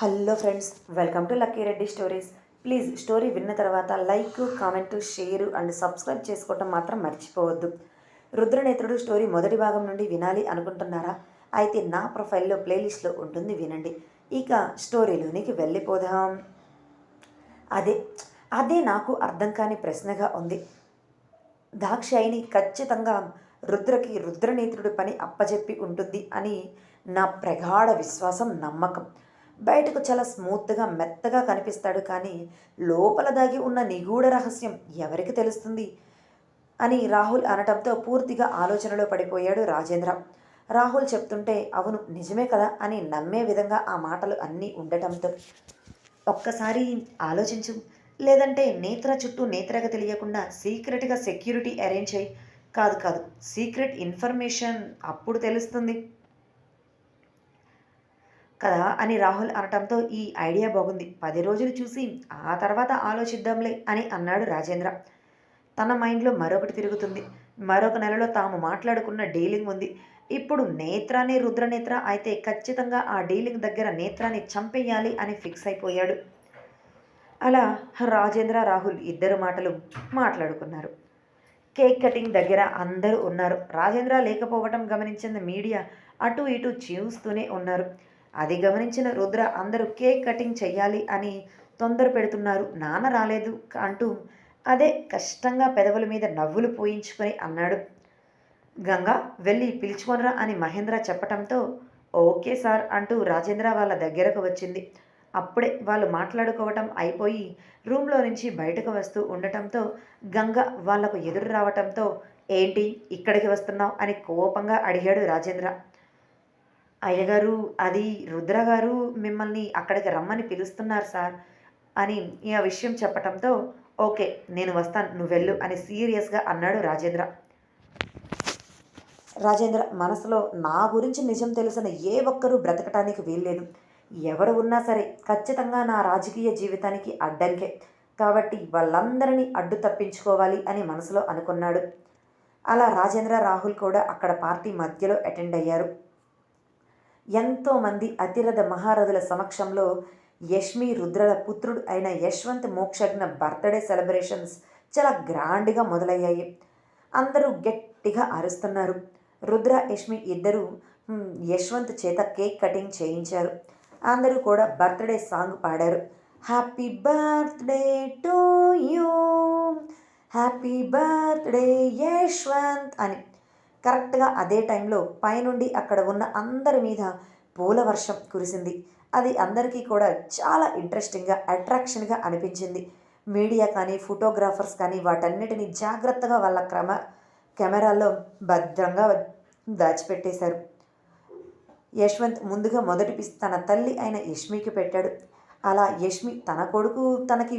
Hello friends welcome to lucky Reddy stories. Please story విన్న తర్వాత like comment share and subscribe చేసుకోవటం మాత్రం మర్చిపోవద్దు. రుద్రనేత్రుడు స్టోరీ మొదటి భాగం నుండి వినాలి అనుకుంటున్నారా? అయితే నా ప్రొఫైల్లో ప్లేలిస్ట్లో ఉంటుంది వినండి. ఇక స్టోరీలోనికి వెళ్ళిపోదాం. అదే అదే నాకు అర్థం కాని ప్రశ్నగా ఉంది. దాక్షాయిని ఖచ్చితంగా రుద్రకి రుద్రనేత్రుడి పని అప్పజెప్పి ఉంటుంది అని నా ప్రగాఢ విశ్వాసం నమ్మకం. బయటకు చాలా స్మూత్గా మెత్తగా కనిపిస్తాడు. కానీ లోపల దాగి ఉన్న నిగూఢ రహస్యం ఎవరికి తెలుస్తుంది? అని రాహుల్ అనటంతో పూర్తిగా ఆలోచనలో పడిపోయాడు రాజేంద్ర. రాహుల్ చెప్తుంటే అవును నిజమే కదా అని నమ్మే విధంగా ఆ మాటలు అన్నీ ఉండటంతో. ఒక్కసారి ఆలోచించు. లేదంటే నేత్ర చుట్టూ నేత్రగా తెలియకుండా సీక్రెట్గా సెక్యూరిటీ అరేంజ్ అయ్యి కాదు కాదు. సీక్రెట్ ఇన్ఫర్మేషన్ అప్పుడు తెలుస్తుంది. కదా అని రాహుల్ అనటంతో ఈ ఐడియా బాగుంది. పది రోజులు చూసి ఆ తర్వాత ఆలోచిద్దాంలే అని అన్నాడు రాజేంద్ర. తన మైండ్లో మరొకటి తిరుగుతుంది. మరొక నెలలో తాము మాట్లాడుకున్న డీలింగ్ ఉంది. ఇప్పుడు నేత్రానే రుద్రనేత్ర అయితే ఖచ్చితంగా ఆ డీలింగ్ దగ్గర నేత్రాన్ని చంపేయాలి అని ఫిక్స్ అయిపోయాడు. అలా రాజేంద్ర రాహుల్ ఇద్దరు మాటలు మాట్లాడుకున్నారు. కేక్ కటింగ్ దగ్గర అందరూ ఉన్నారు. రాజేంద్ర లేకపోవటం గమనించిన మీడియా అటు ఇటు చూస్తూనే ఉన్నారు. అది గమనించిన రుద్ర అందరూ కేక్ కటింగ్ చెయ్యాలి అని తొందర పెడుతున్నారు. నాన్న రాలేదు అంటూ అదే కష్టంగా పెదవుల మీద నవ్వులు పోయించుకొని అన్నాడు. గంగా వెళ్ళి పిలుచుకొనరా అని మహేంద్ర చెప్పటంతో ఓకే సార్ అంటూ రాజేంద్ర వాళ్ళ దగ్గరకు వచ్చింది. అప్పుడే వాళ్ళు మాట్లాడుకోవటం అయిపోయి రూమ్లో నుంచి బయటకు వస్తూ ఉండటంతో గంగ వాళ్ళకు ఎదురు రావటంతో ఏంటి ఇక్కడికి వస్తున్నావు? అని కోపంగా అడిగాడు రాజేంద్ర. అయ్యగారు అది రుద్ర గారు మిమ్మల్ని అక్కడికి రమ్మని పిలుస్తున్నారు సార్ అని ఈ ఆ విషయం చెప్పటంతో ఓకే నేను వస్తాను నువ్వు వెళ్ళు అని సీరియస్గా అన్నాడు రాజేంద్ర. రాజేంద్ర మనసులో నా గురించి నిజం తెలిసిన ఏ ఒక్కరూ బ్రతకటానికి వీల్లేదు. ఎవరు ఉన్నా సరే ఖచ్చితంగా నా రాజకీయ జీవితానికి అడ్డంకే. కాబట్టి వాళ్ళందరినీ అడ్డు తప్పించుకోవాలి అని మనసులో అనుకున్నాడు. అలా రాజేంద్ర రాహుల్ కూడా అక్కడ పార్టీ మధ్యలో అటెండ్ అయ్యారు. ఎంతోమంది అతిరథ మహారథుల సమక్షంలో యష్మి రుద్రల పుత్రుడు అయిన యశ్వంత్ మోక్షజ్ఞ బర్త్డే సెలబ్రేషన్స్ చాలా గ్రాండ్గా మొదలయ్యాయి. అందరూ గట్టిగా అరుస్తున్నారు. రుద్ర యష్మి ఇద్దరు యశ్వంత్ చేత కేక్ కటింగ్ చేయించారు. అందరూ కూడా బర్త్డే సాంగ్ పాడారు. Happy birthday to you. Happy birthday Yashwant అని. కరెక్ట్గా అదే టైంలో పైనుండి అక్కడ ఉన్న అందరి మీద పూల వర్షం కురిసింది. అది అందరికీ కూడా చాలా ఇంట్రెస్టింగ్గా అట్రాక్షన్గా అనిపించింది. మీడియా కానీ ఫోటోగ్రాఫర్స్ కానీ వాటన్నిటిని జాగ్రత్తగా వాళ్ళ క్రమ కెమెరాల్లో భద్రంగా దాచిపెట్టేశారు. యశ్వంత్ ముందుగా మొదటి పిస్ తన తల్లి అయిన యష్మికి పెట్టాడు. అలా యష్మి తన కొడుకు తనకి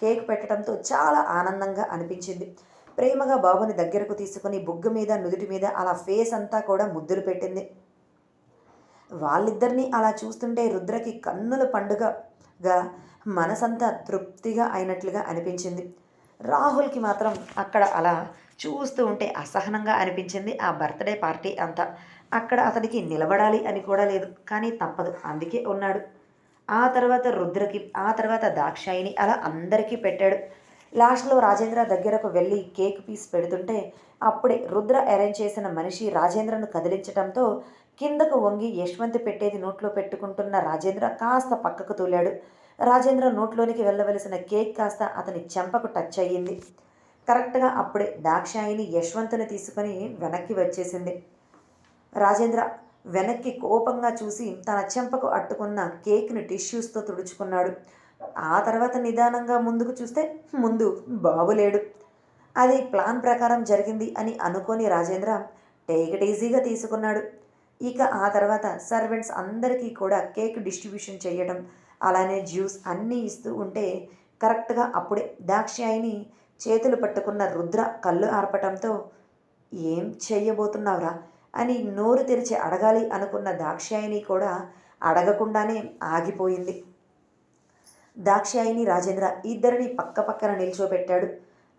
కేక్ పెట్టడంతో చాలా ఆనందంగా అనిపించింది. ప్రేమగా బాబుని దగ్గరకు తీసుకుని బుగ్గ మీద నుదుటి మీద అలా ఫేస్ అంతా కూడా ముద్దులు పెట్టింది. వాళ్ళిద్దరినీ అలా చూస్తుంటే రుద్రకి కన్నుల పండుగగా మనసంతా తృప్తిగా అయినట్లుగా అనిపించింది. రాహుల్కి మాత్రం అక్కడ అలా చూస్తూ ఉంటే అసహనంగా అనిపించింది ఆ బర్త్డే పార్టీ అంతా. అక్కడ అతనికి నిలబడాలి అని కూడా లేదు కానీ తప్పదు అందుకే ఉన్నాడు. ఆ తర్వాత రుద్రకి ఆ తర్వాత దాక్షాయిని అలా అందరికీ పెట్టాడు. లాస్ట్లో రాజేంద్ర దగ్గరకు వెళ్ళి కేక్ పీస్ పెడుతుంటే అప్పుడే రుద్ర అరేంజ్ చేసిన మనిషి రాజేంద్రను కదిలించడంతో కిందకు వంగి యశ్వంత్ పెట్టేది నోట్లో పెట్టుకుంటున్న రాజేంద్ర కాస్త పక్కకు తూలాడు. రాజేంద్ర నోట్లోనికి వెళ్ళవలసిన కేక్ కాస్త అతని చెంపకు టచ్ అయ్యింది. కరెక్ట్గా అప్పుడే దాక్షాయిని యశ్వంతుని తీసుకొని వెనక్కి వచ్చేసింది. రాజేంద్ర వెనక్కి కోపంగా చూసి తన చెంపకు అట్టుకున్న కేక్ని టిష్యూస్తో తుడుచుకున్నాడు. ఆ తర్వాత నిదానంగా ముందుకు చూస్తే ముందు బాబులేడు అది ప్లాన్ ప్రకారం జరిగింది అని అనుకోని రాజేంద్ర టేక్ ఈజీగా తీసుకున్నాడు. ఇక ఆ తర్వాత సర్వెంట్స్ అందరికీ కూడా కేక్ డిస్ట్రిబ్యూషన్ చేయడం అలానే జ్యూస్ అన్నీ ఇస్తూ ఉంటే కరెక్ట్గా అప్పుడే దాక్షాయిని చేతులు పట్టుకున్న రుద్ర కళ్ళు ఆర్పటంతో ఏం చెయ్యబోతున్నావురా? అని నోరు తెరిచి అడగాలి అనుకున్న దాక్షాయిని కూడా అడగకుండానే ఆగిపోయింది. దాక్షాయిని రాజేంద్ర ఇద్దరిని పక్క పక్కన నిల్చోబెట్టాడు.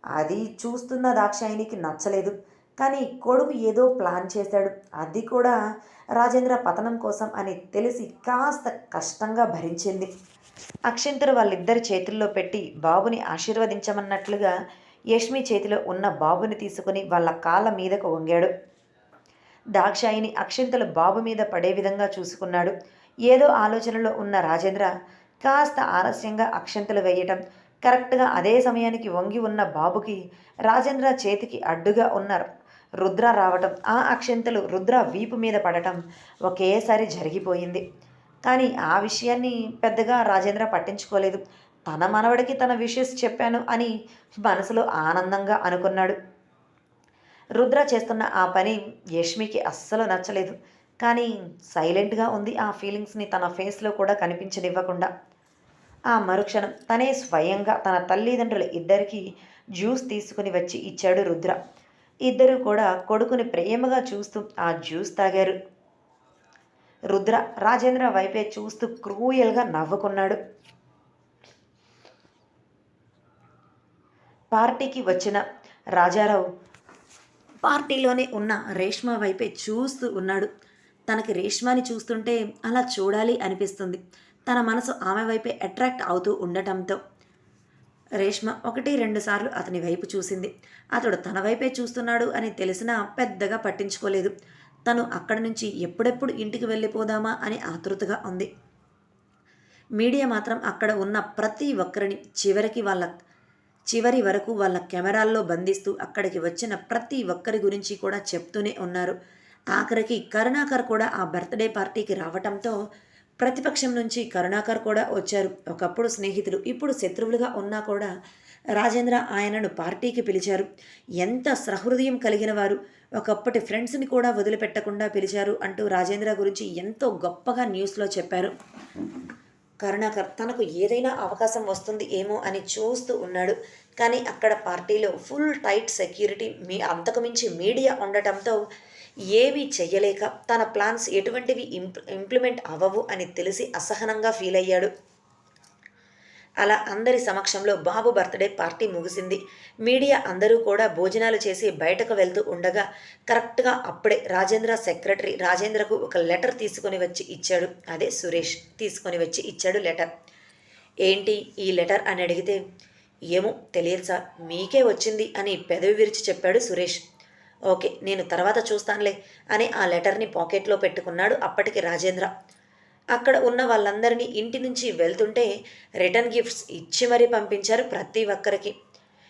అది చూస్తున్న దాక్షాయినికి నచ్చలేదు. కానీ కొడుకు ఏదో ప్లాన్ చేశాడు. అది కూడా రాజేంద్ర పతనం కోసం అని తెలిసి కాస్త కష్టంగా భరించింది. అక్షింతరు వాళ్ళిద్దరి చేతుల్లో పెట్టి బాబుని ఆశీర్వదించమన్నట్లుగా యష్మి చేతిలో ఉన్న బాబుని తీసుకుని వాళ్ళ కాళ్ళ మీదకు వంగాడు. దాక్షాయిని అక్షింతలు బాబు మీద పడే విధంగా చూసుకున్నాడు. ఏదో ఆలోచనలో ఉన్న రాజేంద్ర కాస్త ఆలస్యంగా అక్షంతలు వేయటం. కరెక్ట్గా అదే సమయానికి వంగి ఉన్న బాబుకి రాజేంద్ర చేతికి అడ్డుగా ఉన్న రుద్ర రావటం ఆ అక్షంతలు రుద్ర వీపు మీద పడటం ఒకేసారి జరిగిపోయింది. కానీ ఆ విషయాన్ని పెద్దగా రాజేంద్ర పట్టించుకోలేదు. తన మనవడికి తన విషయస్ చెప్పాను అని మనసులో ఆనందంగా అనుకున్నాడు. రుద్ర చేస్తున్న ఆ పని యష్మికి అస్సలు నచ్చలేదు. కానీ సైలెంట్గా ఉంది ఆ ఫీలింగ్స్ని తన ఫేస్లో కూడా కనిపించనివ్వకుండా. ఆ మరుక్షణం తనే స్వయంగా తన తల్లిదండ్రుల ఇద్దరికీ జ్యూస్ తీసుకుని వచ్చి ఇచ్చాడు రుద్ర. ఇద్దరు కూడా కొడుకుని ప్రేమగా చూస్తూ ఆ జ్యూస్ తాగారు. రుద్ర రాజేంద్ర వైపే చూస్తూ క్రూయల్గా నవ్వుకున్నాడు. పార్టీకి వచ్చిన రాజారావు పార్టీలోనే ఉన్న రేష్మ వైపే చూస్తూ ఉన్నాడు. తనకి రేష్మాని చూస్తుంటే అలా చూడాలి అనిపిస్తుంది. తన మనసు ఆమె వైపే అట్రాక్ట్ అవుతూ ఉండటంతో రేష్మ ఒకటి రెండు సార్లు అతని వైపు చూసింది. అతడు తన వైపే చూస్తున్నాడు అని తెలిసినా పెద్దగా పట్టించుకోలేదు. తను అక్కడి నుంచి ఎప్పుడెప్పుడు ఇంటికి వెళ్ళిపోదామా అని ఆతృతగా ఉంది. మీడియా మాత్రం అక్కడ ఉన్న ప్రతి ఒక్కరిని చివరికి వాళ్ళ చివరి వరకు వాళ్ళ కెమెరాల్లో బంధిస్తూ అక్కడికి వచ్చిన ప్రతి ఒక్కరి గురించి కూడా చెప్తూనే ఉన్నారు. ఆఖరికి కరుణాకర్ కూడా ఆ బర్త్డే పార్టీకి రావటంతో ప్రతిపక్షం నుంచి కరుణాకర్ కూడా వచ్చారు. ఒకప్పుడు స్నేహితులు ఇప్పుడు శత్రువులుగా ఉన్నా కూడా రాజేంద్ర ఆయనను పార్టీకి పిలిచారు. ఎంత సహృదయం కలిగిన వారు. ఒకప్పటి ఫ్రెండ్స్ని కూడా వదిలిపెట్టకుండా పిలిచారు అంటూ రాజేంద్ర గురించి ఎంతో గొప్పగా న్యూస్లో చెప్పారు. కరుణాకర్ తనకు ఏదైనా అవకాశం వస్తుంది ఏమో అని చూస్తూ ఉన్నాడు. కానీ అక్కడ పార్టీలో ఫుల్ టైట్ సెక్యూరిటీ మీ అంతకుమించి మీడియా ఉండటంతో ఏమీ చెయ్యలేక తన ప్లాన్స్ ఎటువంటివి ఇంప్ ఇంప్లిమెంట్ అవ్వవు అని తెలిసి అసహనంగా ఫీల్ అయ్యాడు. అలా అందరి సమక్షంలో బాబు బర్త్డే పార్టీ ముగిసింది. మీడియా అందరూ కూడా భోజనాలు చేసి బయటకు వెళ్తూ ఉండగా కరెక్ట్గా అప్పుడే రాజేంద్ర సెక్రటరీ రాజేంద్రకు ఒక లెటర్ తీసుకొని వచ్చి ఇచ్చాడు. అదే సురేష్ తీసుకొని వచ్చి ఇచ్చాడు లెటర్. ఏంటి ఈ లెటర్ అని అడిగితే ఏమో తెలియదు సార్ మీకే వచ్చింది అని పెదవి విరిచి చెప్పాడు సురేష్. ఓకే నేను తర్వాత చూస్తానులే అని ఆ లెటర్ని పాకెట్లో పెట్టుకున్నాడు అప్పటికి రాజేంద్ర. అక్కడ ఉన్న వాళ్ళందరినీ ఇంటి నుంచి వెళ్తుంటే రిటర్న్ గిఫ్ట్స్ ఇచ్చి మరీ పంపించారు ప్రతి ఒక్కరికి.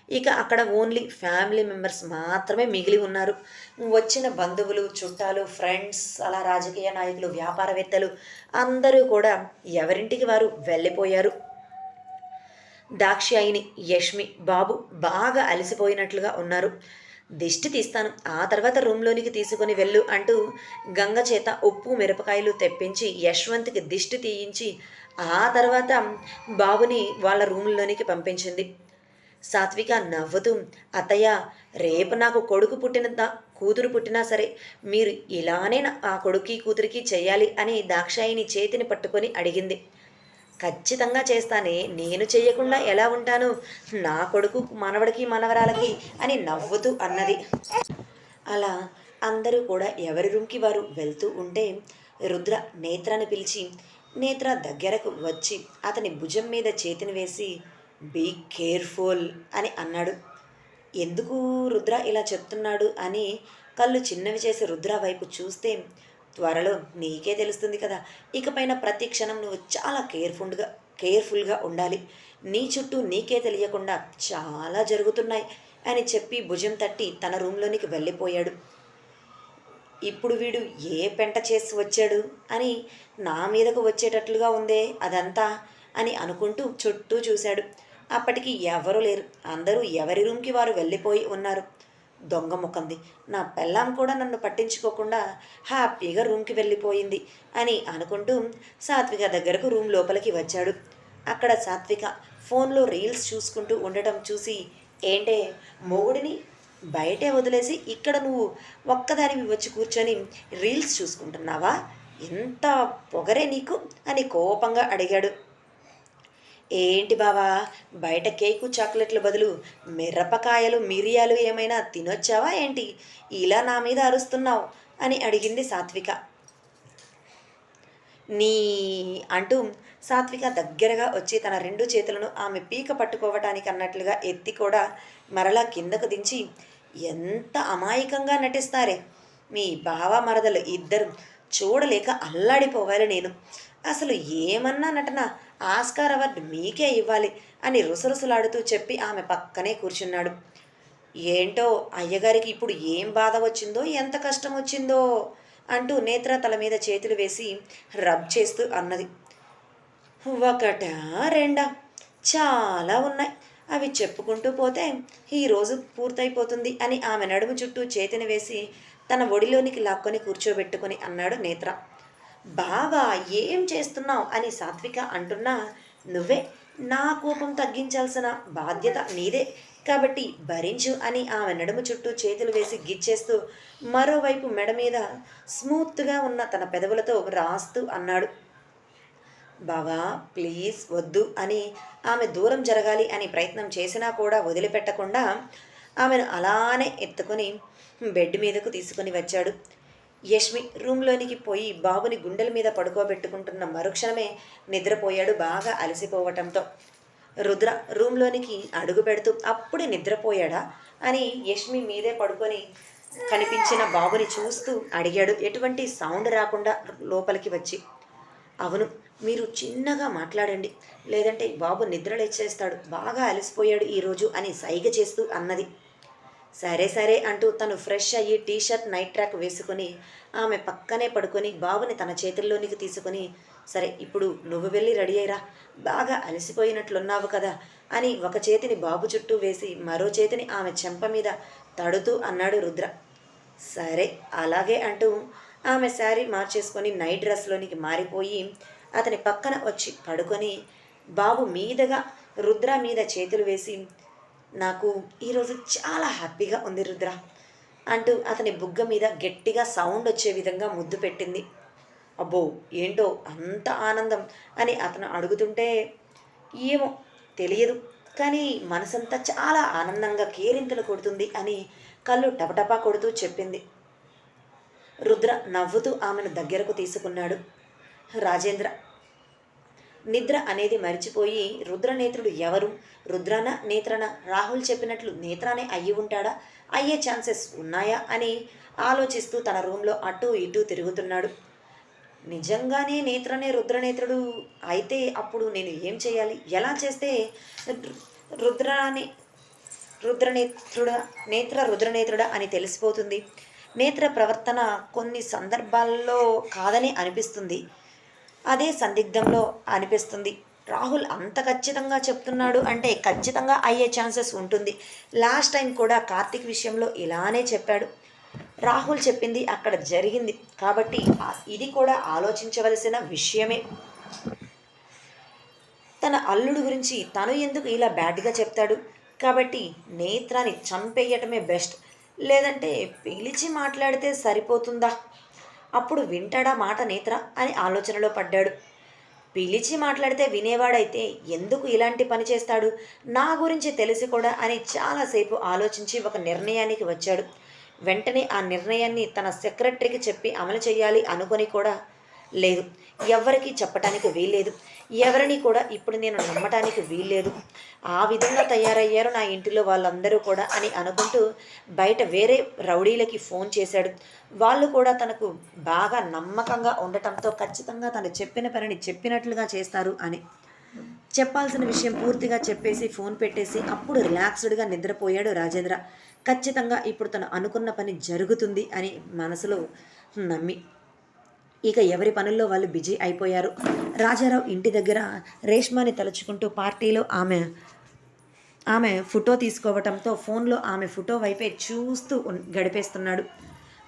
ఇక అక్కడ ఓన్లీ ఫ్యామిలీ మెంబర్స్ మాత్రమే మిగిలి ఉన్నారు. వచ్చిన బంధువులు చుట్టాలు ఫ్రెండ్స్ అలా రాజకీయ నాయకులు వ్యాపారవేత్తలు అందరూ కూడా ఎవరింటికి వారు వెళ్ళిపోయారు. దాక్షాయిని యష్మి బాబు బాగా అలసిపోయినట్లుగా ఉన్నారు. దిష్టి తీస్తాను. ఆ తర్వాత రూమ్లోనికి తీసుకొని వెళ్ళు అంటూ గంగ చేత ఉప్పు మిరపకాయలు తెప్పించి యశ్వంత్కి దిష్టి తీయించి ఆ తర్వాత బాబుని వాళ్ళ రూమ్లోనికి పంపించింది. సాత్విక నవ్వుతూ అత్తయ్య రేపు నాకు కొడుకు పుట్టిన కూతురు పుట్టినా సరే మీరు ఇలానే ఆ కొడుకి కూతురికి చేయాలి అని దాక్షాయిని చేతిని పట్టుకొని అడిగింది. ఖచ్చితంగా చేస్తానే. నేను చేయకుండా ఎలా ఉంటాను? నా కొడుకు మనవడికి మనవరాలకి అని నవ్వుతూ అన్నది. అలా అందరూ కూడా ఎవరి రూమ్కి వారు వెళ్తూ ఉంటే రుద్ర నేత్రను పిలిచి నేత్ర దగ్గరకు వచ్చి అతని భుజం మీద చేతిని వేసి బీ కేర్ఫుల్ అని అన్నాడు. ఎందుకు రుద్ర ఇలా చెప్తున్నాడు? అని కళ్ళు చిన్నవి చేసి రుద్ర వైపు చూస్తే త్వరలో నీకే తెలుస్తుంది కదా. ఇకపైన ప్రతి క్షణం నువ్వు చాలా కేర్ఫుల్గా కేర్ఫుల్గా ఉండాలి. నీ చుట్టూ నీకే తెలియకుండా చాలా జరుగుతున్నాయి అని చెప్పి భుజం తట్టి తన రూమ్లోనికి వెళ్ళిపోయాడు. ఇప్పుడు వీడు ఏ పెంట చేసి వచ్చాడు అని నా మీదకు వచ్చేటట్లుగా ఉందే అదంతా అని అనుకుంటూ చుట్టూ చూశాడు. అప్పటికి ఎవరూ లేరు. అందరూ ఎవరి రూమ్కి వారు వెళ్ళిపోయి ఉన్నారు. దొంగ ముఖంది. నా పెళ్ళాం కూడా నన్ను పట్టించుకోకుండా హ్యాపీగా రూమ్కి వెళ్ళిపోయింది అని అనుకుంటూ సాత్విక దగ్గరకు రూమ్ లోపలికి వచ్చాడు. అక్కడ సాత్విక ఫోన్లో రీల్స్ చూసుకుంటూ ఉండటం చూసి ఏంటే మొగుడిని బయటే వదిలేసి ఇక్కడ నువ్వు ఒక్కదానివి వచ్చి కూర్చొని రీల్స్ చూసుకుంటున్నావా? ఎంత పొగరే నీకు? అని కోపంగా అడిగాడు. ఏంటి బావా? బయట కేకు చాక్లెట్ల బదులు మిరపకాయలు మిరియాలు ఏమైనా తినొచ్చావా ఏంటి? ఇలా నా మీద అరుస్తున్నావు అని అడిగింది సాత్విక. నీ అంటూ సాత్విక దగ్గరగా వచ్చి తన రెండు చేతులను ఆమె పీక పట్టుకోవటానికి అన్నట్లుగా ఎత్తి కూడా మరలా కిందకు దించి ఎంత అమాయకంగా నటిస్తారే! మీ బావ మరదలు ఇద్దరు చూడలేక అల్లాడిపోవాలి నేను. అసలు ఏమన్నా నటన? ఆస్కార్ అవార్డు మీకే ఇవ్వాలి అని రుసరుసలాడుతూ చెప్పి ఆమె పక్కనే కూర్చున్నాడు. ఏంటో అయ్యగారికి ఇప్పుడు ఏం బాధ వచ్చిందో ఎంత కష్టం వచ్చిందో అంటూ నేత్ర తల మీద చేతులు వేసి రబ్ చేస్తూ అన్నది. ఒకటా రెండా? చాలా ఉన్నాయి. అవి చెప్పుకుంటూ పోతే ఈరోజు పూర్తయిపోతుంది అని ఆమె నడుము చుట్టూ చేతిని వేసి తన ఒడిలోనికి లాక్కొని కూర్చోబెట్టుకొని అన్నాడు నేత్ర. బావా ఏం చేస్తున్నావు? అని సాత్విక అంటున్నా నువ్వే నా కోపం తగ్గించాల్సిన బాధ్యత నీదే. కాబట్టి భరించు అని ఆమె నడుము చుట్టూ చేతులు వేసి గిచ్చేస్తూ మరోవైపు మెడ మీద స్మూత్గా ఉన్న తన పెదవులతో రాస్తూ అన్నాడు. బావా ప్లీజ్ వద్దు అని ఆమె దూరం జరగాలి అని ప్రయత్నం చేసినా కూడా వదిలిపెట్టకుండా ఆమెను అలానే ఎత్తుకొని బెడ్ మీదకు తీసుకొని వచ్చాడు. యష్మి రూమ్లోనికి పోయి బాబుని గుండెల మీద పడుకోబెట్టుకుంటున్న మరుక్షణమే నిద్రపోయాడు బాగా అలసిపోవటంతో. రుద్ర రూమ్లోనికి అడుగు పెడుతూ అప్పుడే నిద్రపోయాడా? అని యష్మి మీదే పడుకొని కనిపించిన బాబుని చూస్తూ అడిగాడు. ఎటువంటి సౌండ్ రాకుండా లోపలికి వచ్చి అవును మీరు చిన్నగా మాట్లాడండి. లేదంటే బాబు నిద్రలేచేస్తాడు బాగా అలసిపోయాడు ఈరోజు అని సైగ చేస్తూ అన్నది. సరే సరే అంటూ తను ఫ్రెష్ అయ్యి టీ షర్ట్ నైట్ ట్రాక్ వేసుకొని ఆమె పక్కనే పడుకొని బాబుని తన చేతుల్లోనికి తీసుకొని సరే ఇప్పుడు నువ్వు వెళ్ళి రెడీ అయ్యిరా. బాగా అలసిపోయినట్లున్నావు కదా అని ఒక చేతిని బాబు చుట్టూ వేసి మరో చేతిని ఆమె చెంప మీద తడుతూ అన్నాడు రుద్ర. సరే అలాగే అంటూ ఆమె శారీ మార్చేసుకొని నైట్ డ్రెస్లోనికి మారిపోయి అతని పక్కన వచ్చి పడుకొని బాబు మీదగా రుద్ర మీద చేతులు వేసి నాకు ఈరోజు చాలా హ్యాపీగా ఉంది రుద్ర. అంటూ అతని బుగ్గ మీద గట్టిగా సౌండ్ వచ్చే విధంగా ముద్దు పెట్టింది. అబ్బో ఏంటో అంత ఆనందం అని అతను అడుగుతుంటే ఏమో తెలియదు కానీ మనసంతా చాలా ఆనందంగా కేరింతలు కొడుతుంది అని కళ్ళు టపటపా కొడుతూ చెప్పింది. రుద్ర నవ్వుతూ ఆమెను దగ్గరకు తీసుకున్నాడు. రాజేంద్ర నిద్ర అనేది మరిచిపోయి రుద్రనేత్రుడు ఎవరు? రుద్రన నేత్రన? రాహుల్ చెప్పినట్లు నేత్రానే అయ్యి ఉంటాడా? అయ్యే ఛాన్సెస్ ఉన్నాయా? అని ఆలోచిస్తూ తన రూమ్లో అటు ఇటు తిరుగుతున్నాడు. నిజంగానే నేత్రనే రుద్రనేత్రుడు అయితే అప్పుడు నేను ఏం చేయాలి? ఎలా చేస్తే రుద్రాని రుద్రనేత్రుడ నేత్ర రుద్రనేత్రుడ అని తెలిసిపోతుంది? నేత్ర ప్రవర్తన కొన్ని సందర్భాల్లో కాదని అనిపిస్తుంది. అదే సందిగ్ధంలో అనిపిస్తుంది. రాహుల్ అంత ఖచ్చితంగా చెప్తున్నాడు అంటే ఖచ్చితంగా అయ్యే ఛాన్సెస్ ఉంటుంది. లాస్ట్ టైం కూడా కార్తిక్ విషయంలో ఇలానే చెప్పాడు. రాహుల్ చెప్పింది అక్కడ జరిగింది. కాబట్టి ఇది కూడా ఆలోచించవలసిన విషయమే. తన అల్లుడు గురించి తను ఎందుకు ఇలా బ్యాడ్గా చెప్తాడు? కాబట్టి నేత్రాన్ని చంపేయటమే బెస్ట్. లేదంటే పిలిచి మాట్లాడితే సరిపోతుందా? అప్పుడు వింటాడా మాట నేత్ర అని ఆలోచనలో పడ్డాడు. పిలిచి మాట్లాడితే వినేవాడైతే ఎందుకు ఇలాంటి పని చేస్తాడు? నా గురించి తెలిసి కూడా అని చాలాసేపు ఆలోచించి ఒక నిర్ణయానికి వచ్చాడు. వెంటనే ఆ నిర్ణయాన్ని తన సెక్రటరీకి చెప్పి అమలు చేయాలి అనుకొని కూడా లేదు. ఎవరికి చెప్పటానికి వీల్లేదు. ఎవరిని కూడా ఇప్పుడు నేను నమ్మటానికి వీల్లేదు. ఆ విధంగా తయారయ్యారు నా ఇంటిలో వాళ్ళందరూ కూడా అని అనుకుంటూ బయట వేరే రౌడీలకి ఫోన్ చేశాడు. వాళ్ళు కూడా తనకు బాగా నమ్మకంగా ఉండటంతో ఖచ్చితంగా తను చెప్పిన పనిని చెప్పినట్లుగా చేస్తారు అని. చెప్పాల్సిన విషయం పూర్తిగా చెప్పేసి ఫోన్ పెట్టేసి అప్పుడు రిలాక్స్డ్గా నిద్రపోయాడు రాజేంద్ర. ఖచ్చితంగా ఇప్పుడు తను అనుకున్న పని జరుగుతుంది అని మనసులో నమ్మి ఇక ఎవరి పనుల్లో వాళ్ళు బిజీ అయిపోయారు? రాజారావు ఇంటి దగ్గర రేష్మాని తలుచుకుంటూ పార్టీలో ఆమె ఆమె ఫోటో తీసుకోవటంతో ఫోన్లో ఆమె ఫోటో వైపే చూస్తూ గడిపేస్తున్నాడు.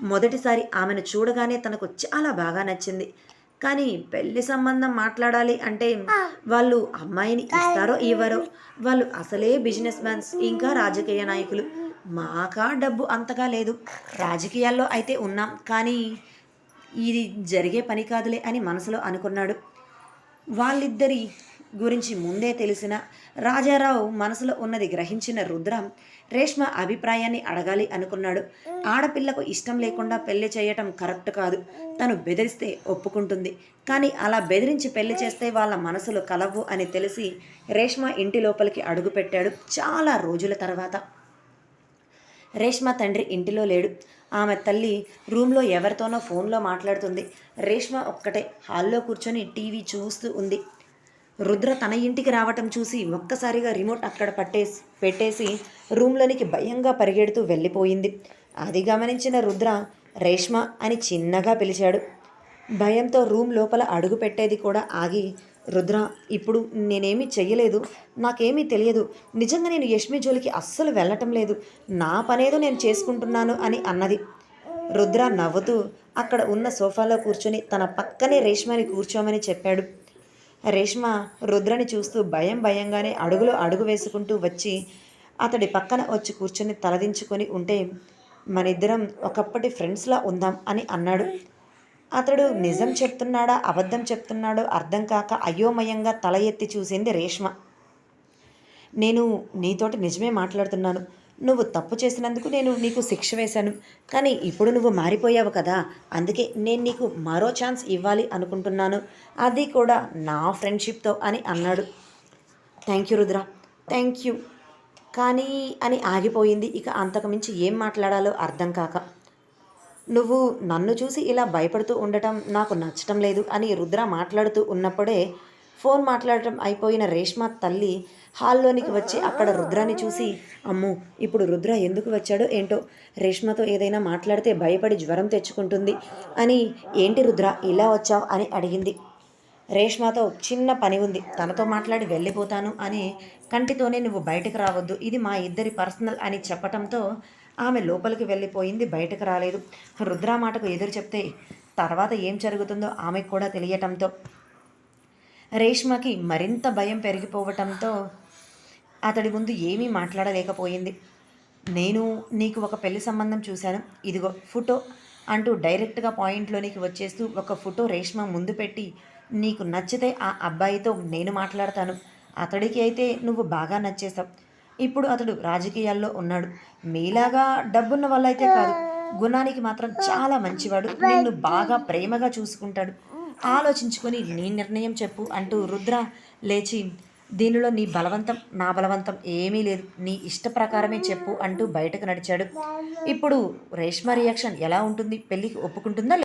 మొదటిసారి ఆమెను చూడగానే తనకు చాలా బాగా నచ్చింది. కానీ పెళ్ళి సంబంధం మాట్లాడాలి అంటే వాళ్ళు అమ్మాయిని ఇస్తారో ఇవ్వరో వాళ్ళు అసలే బిజినెస్ మ్యాన్స్ ఇంకా రాజకీయ నాయకులు. మాకా డబ్బు అంతగా లేదు. రాజకీయాల్లో అయితే ఉన్నాం. కానీ ఇది జరిగే పని కాదులే అని మనసులో అనుకున్నాడు. వాళ్ళిద్దరి గురించి ముందే తెలిసిన రాజారావు మనసులో ఉన్నది గ్రహించిన రుద్ర రేష్మ అభిప్రాయాన్ని అడగాలి అనుకున్నాడు. ఆడపిల్లకు ఇష్టం లేకుండా పెళ్ళి చేయటం కరెక్ట్ కాదు. తను బెదిరిస్తే ఒప్పుకుంటుంది. కానీ అలా బెదిరించి పెళ్ళి చేస్తే వాళ్ళ మనసులు కలవు అని తెలిసి రేష్మ ఇంటి లోపలికి అడుగుపెట్టాడు. చాలా రోజుల తర్వాత రేష్మ తండ్రి ఇంటిలో లేడు. ఆమె తల్లి రూమ్లో ఎవరితోనో ఫోన్లో మాట్లాడుతుంది. రేష్మ ఒక్కటే హాల్లో కూర్చొని టీవీ చూస్తూ ఉంది. రుద్ర తన ఇంటికి రావటం చూసి ఒక్కసారిగా రిమోట్ అక్కడ పట్టేసి పెట్టేసి రూమ్లోనికి భయంగా పరిగెడుతూ వెళ్ళిపోయింది. అది గమనించిన రుద్ర రేష్మ అని చిన్నగా పిలిచాడు. భయంతో రూమ్ లోపల అడుగు పెట్టేది కూడా ఆగి రుద్ర ఇప్పుడు నేనేమీ చెయ్యలేదు. నాకేమీ తెలియదు. నిజంగా నేను యష్మి జోలికి అస్సలు వెళ్ళటం లేదు. నా పనేదో నేను చేసుకుంటున్నాను అని అన్నది. రుద్ర నవ్వుతూ అక్కడ ఉన్న సోఫాలో కూర్చొని తన పక్కనే రేష్మని కూర్చోమని చెప్పాడు. రేష్మ రుద్రని చూస్తూ భయం భయంగానే అడుగులో అడుగు వేసుకుంటూ వచ్చి అతడి పక్కన వచ్చి కూర్చొని తలదించుకొని ఉంటే మనిద్దరం ఒకప్పటి ఫ్రెండ్స్లా ఉందాం అని అన్నాడు. అతడు నిజం చెప్తున్నాడా అబద్ధం చెప్తున్నాడో అర్థం కాక అయోమయంగా తల ఎత్తి చూసింది రేష్మ. నేను నీతోటి నిజమే మాట్లాడుతున్నాను. నువ్వు తప్పు చేసినందుకు నేను నీకు శిక్ష వేశాను. కానీ ఇప్పుడు నువ్వు మారిపోయావు కదా. అందుకే నేను నీకు మరో ఛాన్స్ ఇవ్వాలి అనుకుంటున్నాను. అది కూడా నా ఫ్రెండ్షిప్తో అని అన్నాడు. Thank you Rudra. Thank you. కానీ అని ఆగిపోయింది. ఇక అంతకుమించి ఏం మాట్లాడాలో అర్థం కాక. నువ్వు నన్ను చూసి ఇలా భయపడుతూ ఉండటం నాకు నచ్చటం లేదు అని రుద్ర మాట్లాడుతూ ఉన్నప్పుడే ఫోన్ మాట్లాడటం అయిపోయిన రేష్మ తల్లి హాల్లోనికి వచ్చి అక్కడ రుద్రాని చూసి అమ్మో ఇప్పుడు రుద్ర ఎందుకు వచ్చాడో ఏంటో? రేష్మతో ఏదైనా మాట్లాడితే భయపడి జ్వరం తెచ్చుకుంటుంది అని ఏంటి రుద్ర ఇలా వచ్చావు? అని అడిగింది. రేష్మతో చిన్న పని ఉంది తనతో మాట్లాడి వెళ్ళిపోతాను అని కంటితోనే నువ్వు బయటకు రావద్దు ఇది మా ఇద్దరి పర్సనల్ అని చెప్పటంతో ఆమె లోపలికి వెళ్ళిపోయింది బయటకు రాలేదు. రుద్ర మాటకు ఎదురు చెప్తే తర్వాత ఏం జరుగుతుందో ఆమెకు కూడా తెలియటంతో. రేష్మకి మరింత భయం పెరిగిపోవటంతో అతడి ముందు ఏమీ మాట్లాడలేకపోయింది. నేను నీకు ఒక పెళ్ళి సంబంధం చూశాను. ఇదిగో ఫోటో అంటూ డైరెక్ట్గా పాయింట్లోనికి వచ్చేస్తూ ఒక ఫోటో రేష్మ ముందు పెట్టి నీకు నచ్చితే ఆ అబ్బాయితో నేను మాట్లాడతాను. అతడికి అయితే నువ్వు బాగా నచ్చేసావు ఇప్పుడు అతడు రాజకీయాల్లో ఉన్నాడు. మీలాగా డబ్బున్న వాళ్ళైతే కాదు. గుణానికి మాత్రం చాలా మంచివాడు. నిన్ను బాగా ప్రేమగా చూసుకుంటాడు. ఆలోచించుకొని నీ నిర్ణయం చెప్పు అంటూ రుద్ర లేచి దీనిలో నీ బలవంతం నా బలవంతం ఏమీ లేదు. నీ ఇష్ట ప్రకారమే చెప్పు అంటూ బయటకు నడిచాడు. ఇప్పుడు రేష్మ రియాక్షన్ ఎలా ఉంటుంది? పెళ్ళికి ఒప్పుకుంటుందా